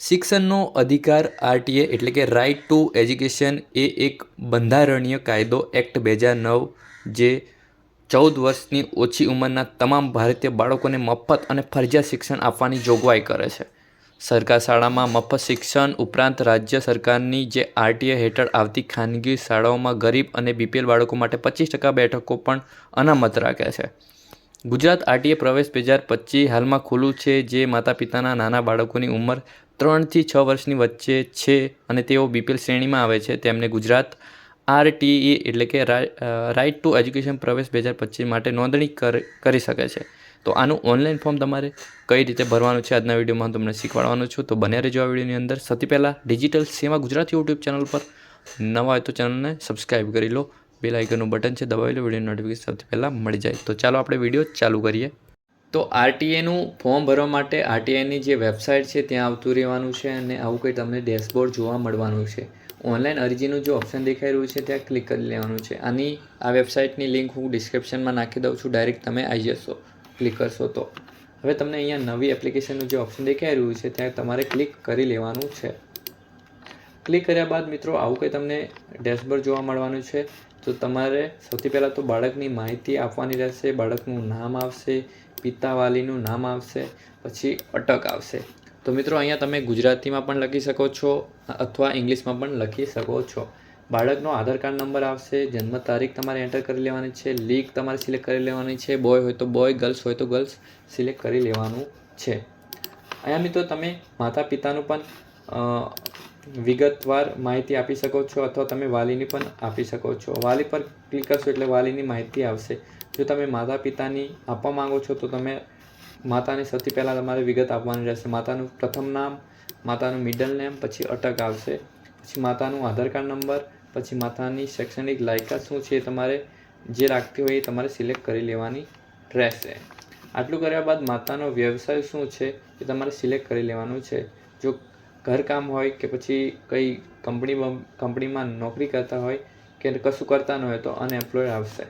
શિક્ષણનો અધિકાર આરટીએ એટલે કે રાઇટ ટુ એજ્યુકેશન એ એક બંધારણીય કાયદો એક્ટ બે હજાર નવ, જે ચૌદ વર્ષની ઓછી ઉંમરના તમામ ભારતીય બાળકોને મફત અને ફરજિયાત શિક્ષણ આપવાની જોગવાઈ કરે છે. સરકાર શાળામાં મફત શિક્ષણ ઉપરાંત રાજ્ય સરકારની જે આરટીએ હેઠળ આવતી ખાનગી શાળાઓમાં ગરીબ અને બીપીએલ બાળકો માટે પચીસ ટકા બેઠકો પણ અનામત રાખે છે. ગુજરાત આરટીએ પ્રવેશ બે હજાર પચીસ હાલમાં ખુલ્લું છે, જે માતા પિતાના નાના બાળકોની ઉંમર ત્રણથી છ વર્ષની વચ્ચે છે અને તેઓ બીપીએલ શ્રેણીમાં આવે છે. તેમને ગુજરાત આરટીઈ એટલે કે રાઇટ ટુ એજ્યુકેશન પ્રવેશ બે હજાર પચીસ માટે નોંધણી કર- શકે છે. તો આનું ઓનલાઈન ફોર્મ તમારે કઈ રીતે ભરવાનું છે? આજના વિડીયોમાં હું તમને શીખવાડવાનું છું. તો બન્યા રહેજો આ વિડીયોની અંદર. સૌથી પહેલાં ડિજિટલ સેવા ગુજરાતી યુટ્યુબ ચેનલ પર નવા હોય તો ચેનલને સબસ્ક્રાઈબ કરી લો. બેલ આઇકનનું બટન છે, દબાવી લો. વીડિયો નોટિફિકેશન સૌથી પહેલાં મળી જાય. તો ચાલો આપણે વીડિયો ચાલુ કરીએ. તો આરટીએનું ફોર્મ ભરવા માટે આરટીઆઈની જે વેબસાઇટ છે, ત્યાં આવતું રહેવાનું છે અને આવું કંઈ તમને ડેશબોર્ડ જોવા મળવાનું છે. ઓનલાઈન અરજીનું જે ઓપ્શન દેખાઈ રહ્યું છે, ત્યાં ક્લિક કરી લેવાનું છે. આની આ વેબસાઇટની લિંક હું ડિસ્ક્રિપ્શનમાં નાખી દઉં છું ડાયરેક્ટ તમે આવી જશો ક્લિક કરશો તો. હવે તમને અહીંયા નવી એપ્લિકેશનનું જે ઓપ્શન દેખાઈ રહ્યું છે, ત્યાં તમારે ક્લિક કરી લેવાનું છે. ક્લિક કર્યા બાદ મિત્રો આવું કંઈ તમને ડેશબોર્ડ જોવા મળવાનું છે. તો તમારે સૌથી પહેલાં તો બાળકની માહિતી આપવાની રહેશે, બાળકનું નામ આવશે પિતા વાલીનું નામ આવશે, પછી અટક આવશે. તો મિત્રો, અહીંયા તમે ગુજરાતીમાં પણ લખી શકો છો અથવા ઇંગ્લિશમાં પણ લખી શકો છો. બાળકનો આધાર કાર્ડ નંબર આવશે, જન્મ તારીખ તમારે એન્ટર કરી લેવાની છે, લીક તમારે સિલેક્ટ કરી લેવાની છે, બોય હોય તો બોય, ગર્લ્સ હોય તો ગર્લ્સ સિલેક્ટ કરી લેવાનું છે. અહીંયા મિત્રો, તમે માતા પિતાનું પણ વિગતવાર માહિતી આપી શકો છો અથવા તમે વાલીની પણ આપી શકો છો. વાલી પર ક્લિક કરશો એટલે વાલીની માહિતી આવશે. જો તમે માતા પિતાની આપવા માંગો છો તો તમે માતાની સૌથી પહેલાં તમારે વિગત આપવાની રહેશે. માતાનું પ્રથમ નામ, માતાનું મિડલ નેમ પછી અટક આવશે. પછી માતાનું આધાર કાર્ડ નંબર, પછી માતાની શૈક્ષણિક લાયકાત શું છે તમારે જે રાખતી હોય એ તમારે સિલેક્ટ કરી લેવાની રહેશે. આટલું કર્યા બાદ માતાનો વ્યવસાય શું છે એ તમારે સિલેક્ટ કરી લેવાનું છે. જો ઘરકામ હોય કે પછી કંઈ કંપનીમાં કંપનીમાં નોકરી કરતા હોય કે કશું કરતા ન હોય તો અનએમ્પ્લોય આવશે.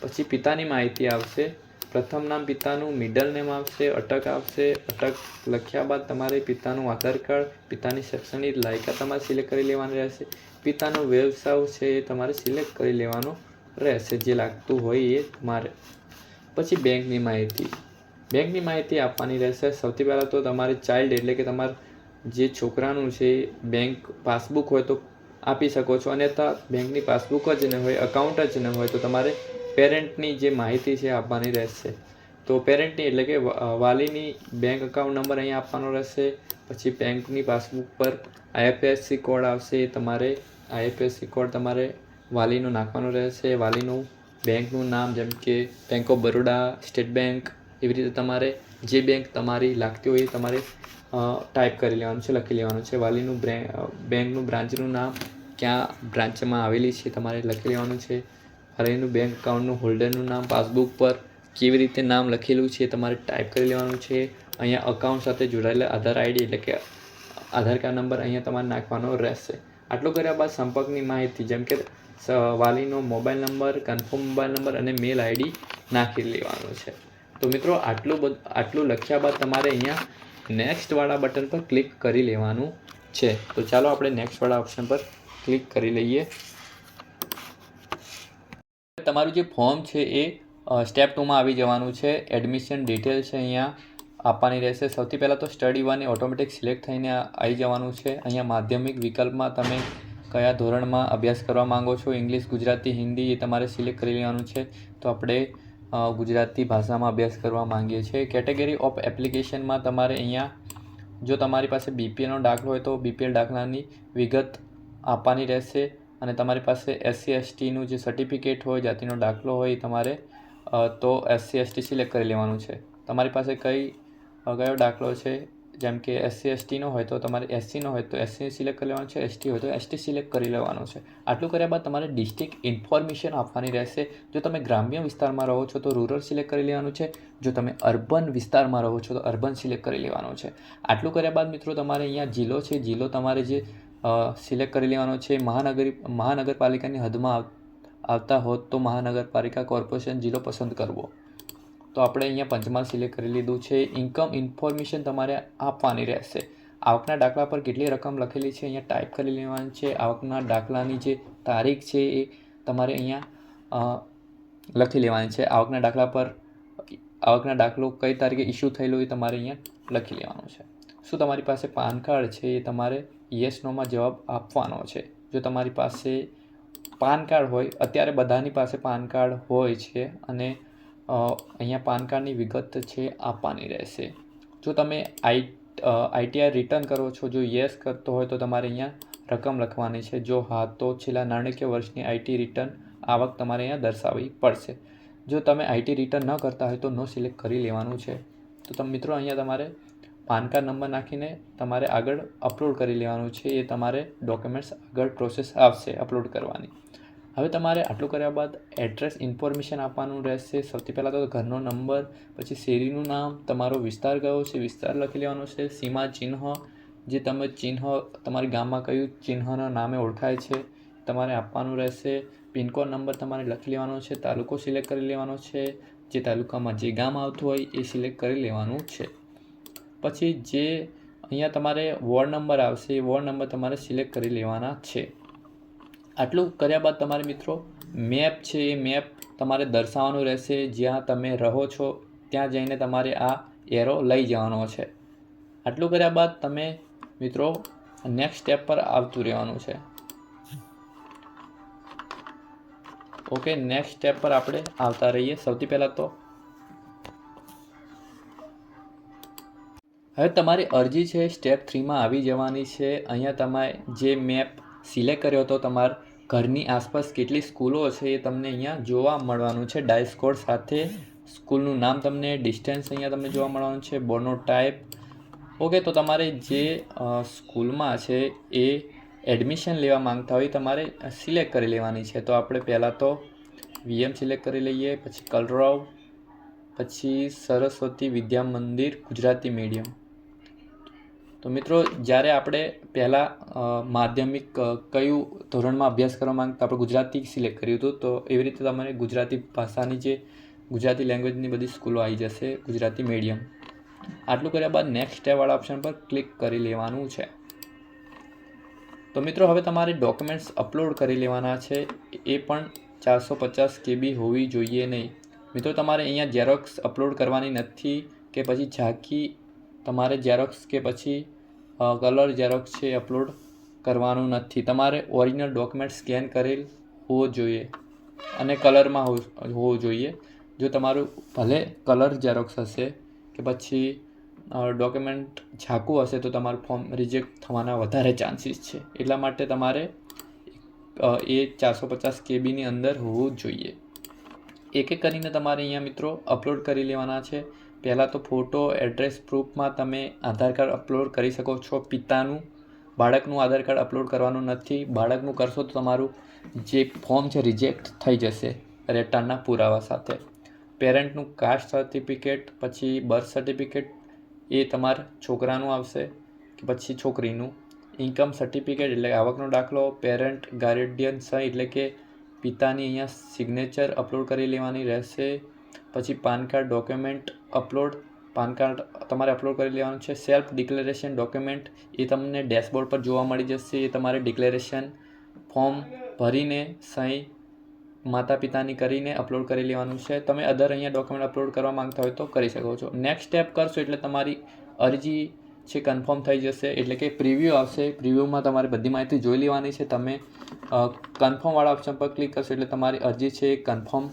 પછી પિતાની માહિતી આવશે. પ્રથમ નામ પિતાનું મિડલ નેમ આવશે, અટક આવશે. અટક લખ્યા બાદ તમારે પિતાનું આધાર કાર્ડ, પિતાની શૈક્ષણિક લાયકાત તમારે સિલેક્ટ કરી લેવાની રહેશે. પિતાનો વ્યવસાય છે એ તમારે સિલેક્ટ કરી લેવાનો રહેશે, જે લાગતું હોય એ તમારે. પછી બેંકની માહિતી. બેંકની માહિતી આપવાની રહેશે. સૌથી પહેલાં તો તમારે ચાઇલ્ડ એટલે કે તમારે જે છોકરાનું છે બેંક પાસબુક હોય તો આપી શકો છો. અન્યથા બેંકની પાસબુક જ ન હોય અકાઉન્ટ જ ન હોય, તો તમારે પેરેન્ટની જે માહિતી છે આપવાની રહેશે. તો પેરેન્ટની એટલે કે વાલીની બેંક અકાઉન્ટ નંબર અહીંયા આપવાનો રહેશે. પછી બેંકની પાસબુક પર આઈએફએસસી કોડ આવશે તમારે આઈએફએસસી કોડ તમારે વાલીનો નાખવાનો રહેશે. વાલીનું બેંકનું નામ જેમ કે bank of Baroda state bank એવી રીતે તમારે જે બેંક તમારી લાગતી હોય એ તમારે ટાઈપ કરી લેવાનું છે, લખી લેવાનું છે. વાલીનું બ્રે બેંકનું બ્રાન્ચનું નામ ક્યાં બ્રાન્ચમાં આવેલી છે, તમારે લખી લેવાનું છે. વાલીનું બેંક એકાઉન્ટનું હોલ્ડરનું નામ પાસબુક પર કેવી રીતે નામ લખેલું છે, તમારે ટાઈપ કરી લેવાનું છે. અહીંયા અકાઉન્ટ સાથે જોડાયેલા આધાર આઈડી એટલે કે આધાર કાર્ડ નંબર અહીંયા તમારે નાખવાનો રહેશે. આટલું કર્યા બાદ સંપર્કની માહિતી, જેમ કે વાલીનો mobile number confirm mobile number અને મેલ આઈડી નાખી લેવાનું છે. તો મિત્રો, આટલું બધું, આટલું લખ્યા બાદ તમારે અહીંયા નેક્સ્ટ વાળા બટન પર ક્લિક કરી લેવાનું છે. તો ચાલો આપણે નેક્સ્ટવાળા ઓપ્શન પર ક્લિક કરી લઈએ. તમારું જે ફોર્મ છે એ સ્ટેપ ટુમાં આવી જવાનું છે. એડમિશન ડિટેલ છે અહીંયા આપવાની રહેશે. સૌથી પહેલાં તો સ્ટડી વન એ ઓટોમેટિક સિલેક્ટ થઈને આવી જવાનું છે. અહીંયા માધ્યમિક વિકલ્પમાં તમે કયા ધોરણમાં અભ્યાસ કરવા માંગો છો? ઇંગ્લિશ ગુજરાતી, હિન્દી એ તમારે સિલેક્ટ કરી લેવાનું છે. તો આપણે ગુજરાતી ભાષામાં અભ્યાસ કરવા માંગીએ છીએ. કેટેગરી ઓફ એપ્લિકેશનમાં તમારે અહીંયા જો તમારી પાસે બીપીએલનો દાખલો હોય તો બીપીએલ દાખલાની વિગત આપવાની રહેશે અને તમારી પાસે એસસી એસટીનું જે સર્ટિફિકેટ હોય, જાતિનો દાખલો હોય તમારે તો એસસી એસટી સિલેક્ટ કરી લેવાનું છે. તમારી પાસે કઈ કયો દાખલો છે? જેમ કે એસસી એસટીનો હોય તો તમારે એસસીનો હોય તો એસસી સિલેક્ટ કરી લેવાનું છે એસટી હોય તો એસટી સિલેક્ટ કરી લેવાનું છે. આટલું કર્યા બાદ તમારે ડિસ્ટ્રિક્ટ ઇન્ફોર્મેશન આપવાની રહેશે. જો તમે ગ્રામ્ય વિસ્તારમાં રહો છો તો રૂરલ સિલેક્ટ કરી લેવાનું છે. જો તમે અર્બન વિસ્તારમાં રહો છો તો અર્બન સિલેક્ટ કરી લેવાનું છે. આટલું કર્યા બાદ મિત્રો તમારે અહીંયા જિલ્લો છે, જિલ્લો તમારે જે સિલેક્ટ કરી લેવાનો છે. મહાનગરી, મહાનગરપાલિકાની હદમાં આવતા હોત તો મહાનગરપાલિકા કોર્પોરેશન જિલ્લો પસંદ કરવો. તો આપણે અહીંયા પંચમાં સિલેક્ટ કરી લીધું છે. ઇન્કમ ઇન્ફોર્મેશન તમારે આપવાની રહેશે. આવકના દાખલા પર કેટલી રકમ લખેલી છે અહીંયા ટાઈપ કરી લેવાની છે. આવકના દાખલાની જે તારીખ છે એ તમારે અહીંયા લખી લેવાની છે. આવકના દાખલા પર, આવકના દાખલો કઈ તારીખે ઇસ્યુ થયેલો એ તમારે અહીંયા લખી લેવાનું છે. શું તમારી પાસે પાન કાર્ડ છે એ તમારે યસ નોમાં જવાબ આપવાનો છે? જો તમારી પાસે પાન કાર્ડ હોય, અત્યારે બધાની પાસે પાન કાર્ડ હોય છે અને અહીંયા પાન કાર્ડની વિગત છે આપવાની રહેશે. જો તમે આઈ આઈટીઆઈ રિટર્ન કરો છો, જો યસ કરતો હોય, તો તમારે અહીંયા રકમ લખવાની છે. જો હા, તો છેલ્લા નાણાકીય વર્ષની આઈટી રિટર્ન આવક તમારે અહીંયા દર્શાવવી પડશે. જો તમે આઈટી રિટર્ન ન કરતા હોય, તો નો સિલેક્ટ કરી લેવાનું છે. તો તમે, મિત્રો, અહીંયા તમારે પાન કાર્ડ નંબર નાખીને તમારે આગળ અપલોડ કરી લેવાનું છે. એ તમારે ડોક્યુમેન્ટ્સ આગળ પ્રોસેસ આવશે અપલોડ કરવાની. હવે તમારે આટલું કર્યા બાદ એડ્રેસ ઇન્ફોર્મેશન આપવાનું રહેશે. સૌથી પહેલાં તો ઘરનો નંબર પછી શેરીનું નામ, તમારો વિસ્તાર કયો છે, વિસ્તાર લખી લેવાનો છે, સીમા ચિહ્ન, જે તમે ચિહ્ન, તમારી ગામમાં કયું ચિહ્નના નામે ઓળખાય છે, તમારે આપવાનું રહેશે. પિનકોડ નંબર તમારે લખી લેવાનો છે, તાલુકો સિલેક્ટ કરી લેવાનો છે, જે તાલુકામાં જે ગામ આવતું હોય એ સિલેક્ટ કરી લેવાનું છે. પછી જે અહીંયા તમારે વોર્ડ નંબર આવશે, એ વોર્ડ નંબર તમારે સિલેક્ટ કરી લેવાના છે. આટલું કર્યા બાદ તમારે મિત્રો, મેપ છે એ મેપ તમારે દર્શાવવાનું રહેશે. જ્યાં તમે રહો છો, ત્યાં જઈને તમારે આ એરો લઈ જવાનો છે. આટલું કર્યા બાદ તમે મિત્રો નેક્સ્ટ સ્ટેપ પર આવતું રહેવાનું છે. ઓકે નેક્સ્ટ સ્ટેપ પર આપણે આવતા રહીએ. સૌથી પહેલાં તો હવે તમારી અરજી છે સ્ટેપ થ્રીમાં આવી જવાની છે. અહીંયા તમે જે મેપ સિલેક્ટ કર્યો હતો તમારા ઘરની આસપાસ કેટલી સ્કૂલો છે એ તમને અહીંયા જોવા મળવાનું છે. ડાયસ કોડ સાથે સ્કૂલનું નામ તમને ડિસ્ટન્સ અહીંયા તમને જોવા મળવાનું છે. બોનો ટાઈપ ઓકે તો તમારે જે સ્કૂલમાં છે એ એડમિશન લેવા માંગતા હોય તમારે સિલેક્ટ કરી લેવાની છે. તો આપણે પહેલાં તો વીએમ સિલેક્ટ કરી લઈએ, પછી કલરવ, પછી સરસ્વતી વિદ્યા મંદિર ગુજરાતી મીડિયમ તો મિત્રો, જ્યારે આપણે પહેલાં માધ્યમિક કયું ધોરણમાં અભ્યાસ કરવા માંગતા આપણે ગુજરાતી સિલેક્ટ કર્યું હતું, તો એવી રીતે તમારે ગુજરાતી ભાષાની જે ગુજરાતી લેંગ્વેજની બધી સ્કૂલો આવી જશે, ગુજરાતી મીડિયમ આટલું કર્યા બાદ નેક્સ્ટ સ્ટેપવાળા ઓપ્શન પર ક્લિક કરી લેવાનું છે. તો મિત્રો, હવે તમારે ડોક્યુમેન્ટ્સ અપલોડ કરી લેવાના છે, એ પણ ચારસો પચાસ કેબી હોવી જોઈએ નહીં. મિત્રો, તમારે અહીંયા ઝેરોક્સ અપલોડ કરવાની નથી કે પછી ઝાંખી, તમારે ઝેરોક્સ કે પછી કલર ઝેરોક્ષ છે એ અપલોડ કરવાનું નથી. તમારે ઓરિજિનલ ડોક્યુમેન્ટ સ્કેન કરેલ હોવો જોઈએ અને કલરમાં હોવો જોઈએ. જો તમારું ભલે કલર ઝેરોક્ષ હશે કે પછી ડોક્યુમેન્ટ ઝાકું હશે તો તમારું ફોર્મ રિજેક્ટ થવાના વધારે ચાન્સીસ છે. એટલા માટે તમારે એ ચારસો પચાસ કેબીની અંદર હોવું જોઈએ. એક એક કરીને તમારે અહીંયા મિત્રો અપલોડ કરી લેવાના છે. પહેલાં તો ફોટો એડ્રેસ પ્રૂફમાં તમે આધાર કાર્ડ અપલોડ કરી શકો છો. પિતાનું, બાળકનું આધાર કાર્ડ અપલોડ કરવાનું નથી. બાળકનું કરશો તો તમારું જે ફોર્મ છે રિજેક્ટ થઈ જશે રેટર્નના પુરાવા સાથે. પેરેન્ટનું કાસ્ટ સર્ટિફિકેટ પછી બર્થ સર્ટિફિકેટ એ તમારા છોકરાનું આવશે કે પછી છોકરીનું. ઇન્કમ સર્ટિફિકેટ એટલે આવકનો દાખલો પેરેન્ટ ગાર્ડિયન સહી એટલે કે પિતાની અહીંયા સિગ્નેચર અપલોડ કરી લેવાની રહેશે. પછી PAN card document upload, PAN card તમારે અપલોડ કરી લેવાનું છે. સેલ્ફ ડિક્લેરેશન ડોક્યુમેન્ટ એ તમને ડેશબોર્ડ પર જોવા મળી જશે. એ તમારે ડિક્લેરેશન ફોર્મ ભરીને સહી માતા પિતાની કરીને અપલોડ કરી લેવાનું છે. તમે અધર અહીંયા ડોક્યુમેન્ટ અપલોડ કરવા માંગતા હોય તો કરી શકો છો. નેક્સ્ટ સ્ટેપ કરશો એટલે તમારી અરજી છે કન્ફર્મ થઈ જશે. એટલે કે પ્રિવ્યૂ આવશે. પ્રિવ્યૂમાં તમારે બધી માહિતી જોઈ લેવાની છે. તમે કન્ફર્મવાળા ઓપ્શન પર ક્લિક કરશો એટલે તમારી અરજી છે એ કન્ફર્મ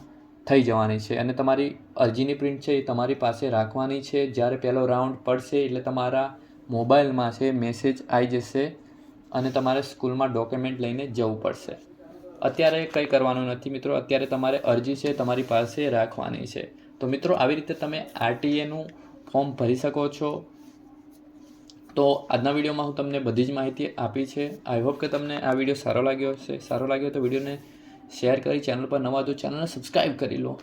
થઈ જવાની છે અને તમારી અરજીની પ્રિન્ટ છે એ તમારી પાસે રાખવાની છે. જ્યારે પહેલો રાઉન્ડ પડશે એટલે તમારા મોબાઈલમાં છે મેસેજ આવી જશે અને તમારે સ્કૂલમાં ડોક્યુમેન્ટ લઈને જવું પડશે. અત્યારે કંઈ કરવાનું નથી મિત્રો. અત્યારે તમારે અરજી છે તમારી પાસે રાખવાની છે. તો મિત્રો, આવી રીતે તમે આરટીએનું ફોર્મ ભરી શકો છો. તો આજના વિડીયોમાં હું તમને બધી જ માહિતી આપી છે. આઈ હોપ કે તમને આ વીડિયો સારો લાગ્યો હશે. સારો લાગ્યો તો વિડીયોને શેર કરી ચેનલ પર નવા તો ચેનલને સબસ્ક્રાઈબ કરી લો.